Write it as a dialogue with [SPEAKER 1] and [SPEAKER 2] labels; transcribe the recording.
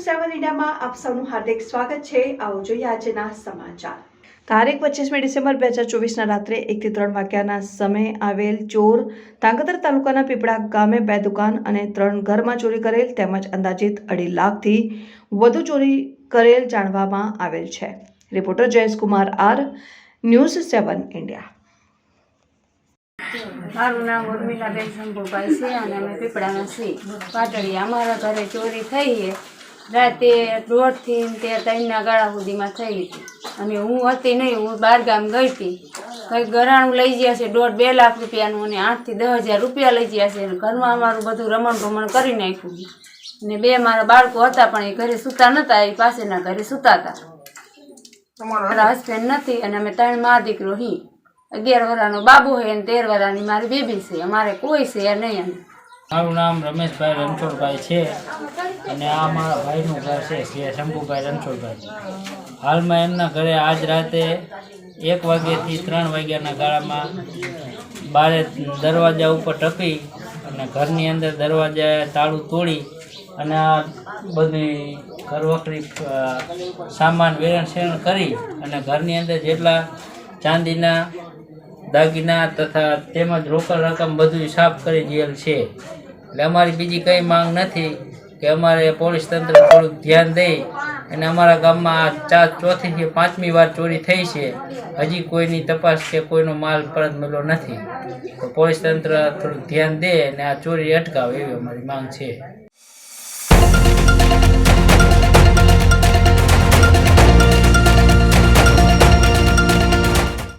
[SPEAKER 1] સેવન ઇન્ડિયામાં આપ સૌનું હાર્દિક સ્વાગત છે. આવો જોઈએ આજના સમાચાર. તારીખ પચીસમી ડિસેમ્બર બે હજાર ચોવીસના રાત્રે એકથી ત્રણ વાગ્યાના સમયે આવેલ ચોર તાંગધર તાલુકાના પીપળા ગામે બે દુકાન અને ત્રણ ઘરમાં ચોરી કરેલ તેમજ અંદાજિત અઢી લાખથી વધુ ચોરી કરેલ જાણવામાં આવેલ છે. Reporter Jayeshkumar R news seven India
[SPEAKER 2] મારું નામ ઉર્મિલાબેન શંભુભાઈ છે અને અમે પીપળાના છીએ. પાટડી અમારા ઘરે ચોરી થઈ છે. રાતે દોઢથી તે ત્રણના ગાળા સુધીમાં થઈ હતી. અને હું હતી નહીં હું બહાર ગામ ગઈ હતી. કંઈક ગરાણું લઈ ગયા છે દોઢ બે લાખ રૂપિયાનું અને આઠથી દસ હજાર રૂપિયા લઈ ગયા છે. અને ઘરમાં અમારું બધું રમણ ભમણ કરી નાખ્યું. અને બે મારા બાળકો હતા પણ એ ઘરે સૂતા નહોતા એ પાસેના ઘરે સૂતા હતા. મારા હસબન્ડ નથી અને અમે ત્રણ મા દીકરો હી અગિયાર વર્ષનો બાબુ છે અને તેર વર્ષની મારી બેબી છે. અમારે કોઈ છે નહીં
[SPEAKER 3] મારું નામ રમેશભાઈ રણછોડભાઈ છે અને આ મારા ભાઈનું ઘર છે શ્રી શંભુભાઈ રણછોડભાઈ. હાલમાં એમના ઘરે આજ રાતે એક વાગ્યાથી ત્રણ વાગ્યાના ગાળામાં બારે દરવાજા ઉપર ટપી અને ઘરની અંદર દરવાજા તાળું તોડી અને આ બધી ઘરવખરી સામાન વેરણ શેરણ કરી અને ઘરની અંદર જેટલા ચાંદીના દાગીના તથા તેમજ રોકડ રકમ બધું સાફ કરી દેલ છે. એટલે અમારી બીજી કંઈ માંગ નથી કે અમારે પોલીસ તંત્ર થોડુંક ધ્યાન દે અને અમારા ગામમાં ચાર ચોથીથી પાંચમી વાર ચોરી થઈ છે. હજી કોઈની તપાસ કે કોઈનો માલ પરત મળ્યો નથી. તો પોલીસ તંત્ર થોડુંક ધ્યાન દે અને આ ચોરી અટકાવે એવી અમારી માંગ છે.